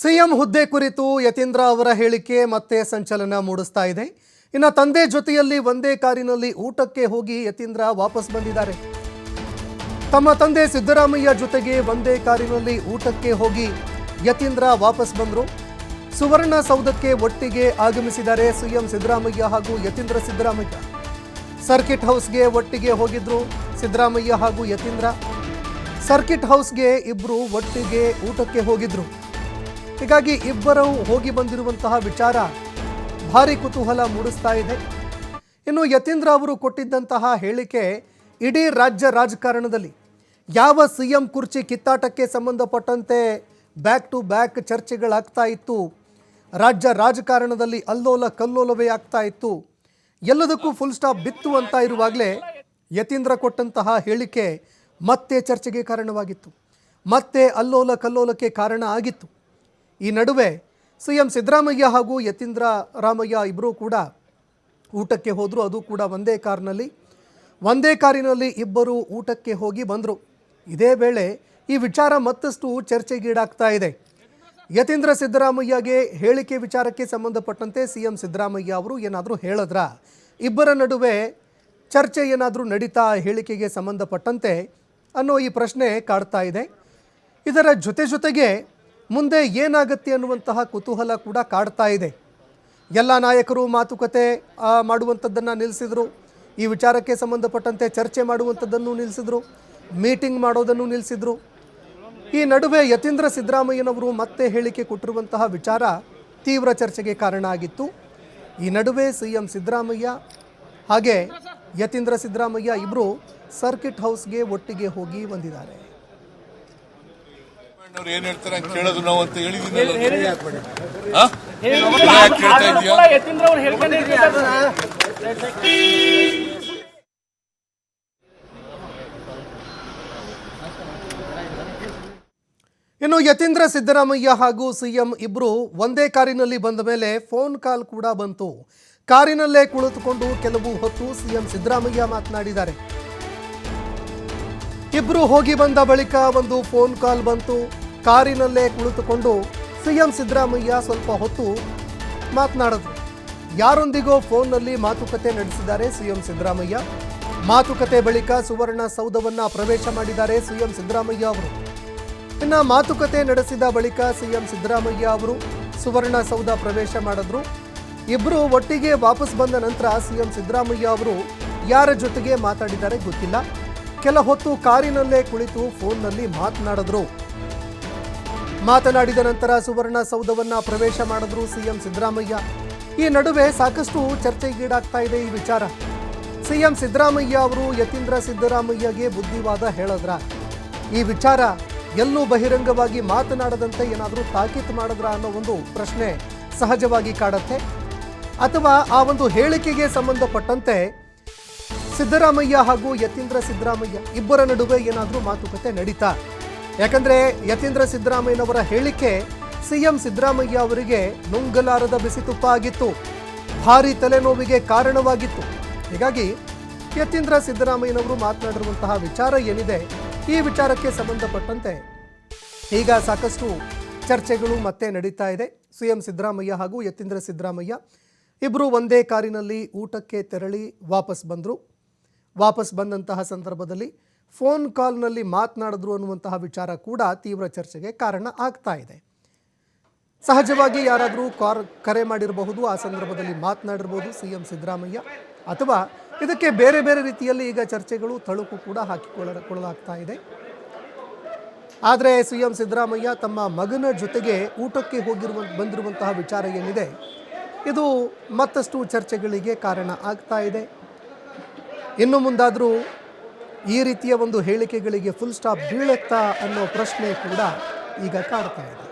CM ಹುದ್ದೆ ಕುರಿತು ಯತೀಂದ್ರ ಅವರ ಹೇಳಿಕೆ ಮತ್ತೆ ಸಂಚಲನ ಮೂಡಿಸ್ತಾ ಇದೆ. ಇನ್ನು ತಂದೆ ಜೊತೆಯಲ್ಲಿ ಒಂದೇ ಕಾರಿನಲ್ಲಿ ಊಟಕ್ಕೆ ಹೋಗಿ ಯತೀಂದ್ರ ವಾಪಸ್ ಬಂದಿದ್ದಾರೆ. ತಮ್ಮ ತಂದೆ ಸಿದ್ದರಾಮಯ್ಯ ಜೊತೆಗೆ ಒಂದೇ ಕಾರಿನಲ್ಲಿ ಊಟಕ್ಕೆ ಹೋಗಿ ಯತೀಂದ್ರ ವಾಪಸ್ ಬಂದರು. ಸುವರ್ಣ ಸೌಧಕ್ಕೆ ಒಟ್ಟಿಗೆ ಆಗಮಿಸಿದ್ದಾರೆ ಸಿಎಂ ಸಿದ್ದರಾಮಯ್ಯ ಹಾಗೂ ಯತೀಂದ್ರ ಸಿದ್ದರಾಮಯ್ಯ. ಸರ್ಕಿಟ್ ಹೌಸ್ಗೆ ಒಟ್ಟಿಗೆ ಹೋಗಿದ್ರು ಸಿದ್ದರಾಮಯ್ಯ ಹಾಗೂ ಯತೀಂದ್ರ. ಸರ್ಕಿಟ್ ಹೌಸ್ಗೆ ಇಬ್ಬರು ಒಟ್ಟಿಗೆ ಊಟಕ್ಕೆ ಹೋಗಿದ್ರು. ಹೀಗಾಗಿ ಇಬ್ಬರೂ ಹೋಗಿ ಬಂದಿರುವಂತಹ ವಿಚಾರ ಭಾರಿ ಕುತೂಹಲ ಮೂಡಿಸ್ತಾ ಇದೆ. ಇನ್ನು ಯತೀಂದ್ರ ಅವರು ಕೊಟ್ಟಿದ್ದಂತಹ ಹೇಳಿಕೆ ಇಡೀ ರಾಜ್ಯ ರಾಜಕಾರಣದಲ್ಲಿ ಯಾವ ಸಿ ಎಂ ಕುರ್ಚಿ ಕಿತ್ತಾಟಕ್ಕೆ ಸಂಬಂಧಪಟ್ಟಂತೆ ಬ್ಯಾಕ್ ಟು ಬ್ಯಾಕ್ ಚರ್ಚೆಗಳಾಗ್ತಾ ಇತ್ತು, ರಾಜ್ಯ ರಾಜಕಾರಣದಲ್ಲಿ ಅಲ್ಲೋಲ ಕಲ್ಲೋಲವೇ ಆಗ್ತಾ ಇತ್ತು, ಎಲ್ಲದಕ್ಕೂ ಫುಲ್ ಸ್ಟಾಪ್ ಬಿತ್ತು ಅಂತ ಇರುವಾಗಲೇ ಯತೀಂದ್ರ ಕೊಟ್ಟಂತಹ ಹೇಳಿಕೆ ಮತ್ತೆ ಚರ್ಚೆಗೆ ಕಾರಣವಾಗಿತ್ತು, ಮತ್ತೆ ಅಲ್ಲೋಲ ಕಲ್ಲೋಲಕ್ಕೆ ಕಾರಣ ಆಗಿತ್ತು. ಈ ನಡುವೆ ಸಿ ಎಂ ಸಿದ್ದರಾಮಯ್ಯ ಹಾಗೂ ಯತೀಂದ್ರ ರಾಮಯ್ಯ ಇಬ್ಬರೂ ಕೂಡ ಊಟಕ್ಕೆ ಹೋದರು. ಅದು ಕೂಡ ಒಂದೇ ಕಾರ್ನಲ್ಲಿ. ಒಂದೇ ಕಾರಿನಲ್ಲಿ ಇಬ್ಬರು ಊಟಕ್ಕೆ ಹೋಗಿ ಬಂದರು. ಇದೇ ವೇಳೆ ಈ ವಿಚಾರ ಮತ್ತಷ್ಟು ಚರ್ಚೆಗೀಡಾಗ್ತಾ ಇದೆ. ಯತೀಂದ್ರ ಸಿದ್ದರಾಮಯ್ಯಗೆ ಹೇಳಿಕೆ ವಿಚಾರಕ್ಕೆ ಸಂಬಂಧಪಟ್ಟಂತೆ ಸಿ ಎಂ ಸಿದ್ದರಾಮಯ್ಯ ಅವರು ಏನಾದರೂ ಹೇಳಿದ್ರ? ಇಬ್ಬರ ನಡುವೆ ಚರ್ಚೆ ಏನಾದರೂ ನಡೀತಾ ಹೇಳಿಕೆಗೆ ಸಂಬಂಧಪಟ್ಟಂತೆ ಅನ್ನೋ ಈ ಪ್ರಶ್ನೆ ಕಾಡ್ತಾ ಇದೆ. ಇದರ ಜೊತೆ ಜೊತೆಗೆ ಮುಂದೆ ಏನಾಗತ್ತೆ ಅನ್ನುವಂತಹ ಕುತೂಹಲ ಕೂಡ ಕಾಡ್ತಾ ಇದೆ. ಎಲ್ಲ ನಾಯಕರು ಮಾತುಕತೆ ಮಾಡುವಂಥದ್ದನ್ನು ನಿಲ್ಲಿಸಿದರು ಈ ವಿಚಾರಕ್ಕೆ ಸಂಬಂಧಪಟ್ಟಂತೆ ಚರ್ಚೆ ಮಾಡುವಂಥದ್ದನ್ನು ನಿಲ್ಲಿಸಿದರು ಮೀಟಿಂಗ್ ಮಾಡೋದನ್ನು ನಿಲ್ಲಿಸಿದರು ಈ ನಡುವೆ ಯತೀಂದ್ರ ಸಿದ್ದರಾಮಯ್ಯನವರು ಮತ್ತೆ ಹೇಳಿಕೆ ಕೊಟ್ಟಿರುವಂತಹ ವಿಚಾರ ತೀವ್ರ ಚರ್ಚೆಗೆ ಕಾರಣ ಆಗಿತ್ತು. ಈ ನಡುವೆ ಸಿ ಎಂ ಸಿದ್ದರಾಮಯ್ಯ ಹಾಗೆ ಯತೀಂದ್ರ ಸಿದ್ದರಾಮಯ್ಯ ಇಬ್ಬರು ಸರ್ಕಿಟ್ ಹೌಸ್ಗೆ ಒಟ್ಟಿಗೆ ಹೋಗಿ ಬಂದಿದ್ದಾರೆ. ಅವ್ರು ಏನ್ ಹೇಳ್ತಾರೆ ಕೇಳೋದು ನಾವು ಅಂತ ಹೇಳಿದೀನಿ? ಇನ್ನ ಯಾಕ್ ಕೇಳ್ತಾ ಇದೀಯಾ? ಯತೀಂದ್ರ ಅವ್ರು ಹೇಳ್ಕೊಂಡೇ ಇನ್ನು ಯತೀಂದ್ರ ಸಿದ್ದರಾಮಯ್ಯ ಹಾಗೂ ಸಿಎಂ ಇಬ್ಬರು ಒಂದೇ ಕಾರಿನಲ್ಲಿ ಬಂದ ಮೇಲೆ ಫೋನ್ ಕಾಲ್ ಕೂಡ ಬಂತು. ಕಾರಿನಲ್ಲೇ ಕುಳಿತುಕೊಂಡು ಕೆಲವು ಹೊತ್ತು ಸಿಎಂ ಸಿದ್ದರಾಮಯ್ಯ ಮಾತನಾಡಿದ್ದಾರೆ. ಇಬ್ರು ಹೋಗಿ ಬಂದ ಬಳಿಕ ಒಂದು ಫೋನ್ ಕಾಲ್ ಬಂತು. ಕಾರಿನಲ್ಲೇ ಕುಳಿತುಕೊಂಡು ಸಿಎಂ ಸಿದ್ದರಾಮಯ್ಯ ಸ್ವಲ್ಪ ಹೊತ್ತು ಮಾತನಾಡಿದ್ರು. ಯಾರೊಂದಿಗೋ ಫೋನ್ನಲ್ಲಿ ಮಾತುಕತೆ ನಡೆಸಿದ್ದಾರೆ ಸಿಎಂ ಸಿದ್ದರಾಮಯ್ಯ. ಮಾತುಕತೆ ಬಳಿಕ ಸುವರ್ಣ ಸೌಧವನ್ನ ಪ್ರವೇಶ ಮಾಡಿದ್ದಾರೆ ಸಿಎಂ ಸಿದ್ದರಾಮಯ್ಯ ಅವರು. ಇನ್ನು ಮಾತುಕತೆ ನಡೆಸಿದ ಬಳಿಕ ಸಿಎಂ ಸಿದ್ದರಾಮಯ್ಯ ಅವರು ಸುವರ್ಣ ಸೌಧ ಪ್ರವೇಶ ಮಾಡಿದ್ರು. ಇಬ್ಬರು ಒಟ್ಟಿಗೆ ವಾಪಸ್ ಬಂದ ನಂತರ ಸಿಎಂ ಸಿದ್ದರಾಮಯ್ಯ ಅವರು ಯಾರ ಜೊತೆಗೆ ಮಾತಾಡಿದ್ದಾರೆ ಗೊತ್ತಿಲ್ಲ. ಕೆಲ ಹೊತ್ತು ಕಾರಿನಲ್ಲೇ ಕುಳಿತು ಫೋನ್ನಲ್ಲಿ ಮಾತನಾಡಿದ್ರು. ಮಾತನಾಡಿದ ನಂತರ ಸುವರ್ಣ ಸೌಧವನ್ನ ಪ್ರವೇಶ ಮಾಡಿದ್ರು ಸಿಎಂ ಸಿದ್ದರಾಮಯ್ಯ. ಈ ನಡುವೆ ಸಾಕಷ್ಟು ಚರ್ಚೆಗೀಡಾಗ್ತಾ ಇದೆ ಈ ವಿಚಾರ. ಸಿಎಂ ಸಿದ್ದರಾಮಯ್ಯ ಅವರು ಯತೀಂದ್ರ ಸಿದ್ದರಾಮಯ್ಯಗೆ ಬುದ್ಧಿವಾದ ಹೇಳಿದ್ರ. ಈ ವಿಚಾರ ಎಲ್ಲೂ ಬಹಿರಂಗವಾಗಿ ಮಾತನಾಡದಂತೆ ಏನಾದರೂ ತಾಕೀತು ಮಾಡಿದ್ರ ಅನ್ನೋ ಒಂದು ಪ್ರಶ್ನೆ ಸಹಜವಾಗಿ ಕಾಡತ್ತೆ. ಅಥವಾ ಆ ಒಂದು ಹೇಳಿಕೆಗೆ ಸಂಬಂಧಪಟ್ಟಂತೆ ಸಿದ್ದರಾಮಯ್ಯ ಹಾಗೂ ಯತೀಂದ್ರ ಸಿದ್ದರಾಮಯ್ಯ ಇಬ್ಬರ ನಡುವೆ ಏನಾದರೂ ಮಾತುಕತೆ ನಡೀತಾ ಯಾಕಂದ್ರೆ ಯತೀಂದ್ರ ಸಿದ್ದರಾಮಯ್ಯನವರ ಹೇಳಿಕೆ ಸಿಎಂ ಸಿದ್ದರಾಮಯ್ಯ ಅವರಿಗೆ ನುಂಗಲಾರದ ಬಿಸಿ ತುಪ್ಪ ಆಗಿತ್ತು ಭಾರಿ ತಲೆನೋವಿಗೆ ಕಾರಣವಾಗಿತ್ತು. ಹೀಗಾಗಿ ಯತೀಂದ್ರ ಸಿದ್ದರಾಮಯ್ಯನವರು ಮಾತನಾಡಿರುವಂತಹ ವಿಚಾರ ಏನಿದೆ ಈ ವಿಚಾರಕ್ಕೆ ಸಂಬಂಧಪಟ್ಟಂತೆ ಈಗ ಸಾಕಷ್ಟು ಚರ್ಚೆಗಳು ಮತ್ತೆ ನಡೀತಾ ಇದೆ. ಸಿಎಂ ಸಿದ್ದರಾಮಯ್ಯ ಹಾಗೂ ಯತೀಂದ್ರ ಸಿದ್ದರಾಮಯ್ಯ ಇಬ್ಬರು ಒಂದೇ ಕಾರಿನಲ್ಲಿ ಊಟಕ್ಕೆ ತೆರಳಿ ವಾಪಸ್ ಬಂದರು. ವಾಪಸ್ ಬಂದಂತಹ ಸಂದರ್ಭದಲ್ಲಿ ಫೋನ್ ಕಾಲ್ನಲ್ಲಿ ಮಾತನಾಡಿದ್ರು ಅನ್ನುವಂತಹ ವಿಚಾರ ಕೂಡ ತೀವ್ರ ಚರ್ಚೆಗೆ ಕಾರಣ ಆಗ್ತಾ ಇದೆ. ಸಹಜವಾಗಿ ಯಾರಾದರೂ ಕಾರ್ ಕರೆ ಮಾಡಿರಬಹುದು, ಆ ಸಂದರ್ಭದಲ್ಲಿ ಮಾತನಾಡಿರ್ಬೋದು ಸಿ ಎಂ ಸಿದ್ದರಾಮಯ್ಯ. ಅಥವಾ ಇದಕ್ಕೆ ಬೇರೆ ಬೇರೆ ರೀತಿಯಲ್ಲಿ ಈಗ ಚರ್ಚೆಗಳು ತಳುಕು ಕೂಡ ಹಾಕಿಕೊಳ್ಳಲಾಗ್ತಾ ಇದೆ. ಆದರೆ ಸಿ ಎಂ ಸಿದ್ದರಾಮಯ್ಯ ತಮ್ಮ ಮಗನ ಜೊತೆಗೆ ಊಟಕ್ಕೆ ಹೋಗಿರುವ, ಬಂದಿರುವಂತಹ ವಿಚಾರ ಏನಿದೆ, ಇದು ಮತ್ತಷ್ಟು ಚರ್ಚೆಗಳಿಗೆ ಕಾರಣ ಆಗ್ತಾ ಇದೆ. ಇನ್ನು ಮುಂದಾದರೂ ಈ ರೀತಿಯ ಒಂದು ಹೇಳಿಕೆಗಳಿಗೆ ಫುಲ್ ಸ್ಟಾಪ್ ಬೀಳುತ್ತಾ ಅನ್ನೋ ಪ್ರಶ್ನೆ ಕೂಡ ಈಗ ಕಾಡ್ತಾ ಇದೆ.